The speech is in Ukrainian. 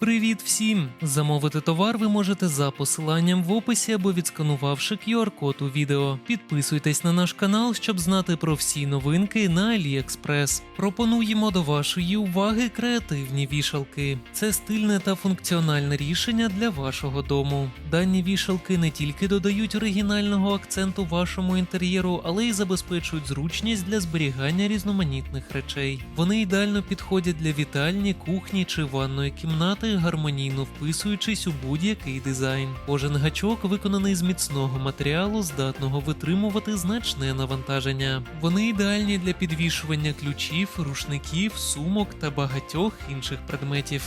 Привіт всім! Замовити товар ви можете за посиланням в описі або відсканувавши QR-код у відео. Підписуйтесь на наш канал, щоб знати про всі новинки на AliExpress. Пропонуємо до вашої уваги креативні вішалки. Це стильне та функціональне рішення для вашого дому. Дані вішалки не тільки додають оригінального акценту вашому інтер'єру, але й забезпечують зручність для зберігання різноманітних речей. Вони ідеально підходять для вітальні, кухні чи ванної кімнати, гармонійно вписуючись у будь-який дизайн. Кожен гачок виконаний з міцного матеріалу, здатного витримувати значне навантаження. Вони ідеальні для підвішування ключів, рушників, сумок та багатьох інших предметів.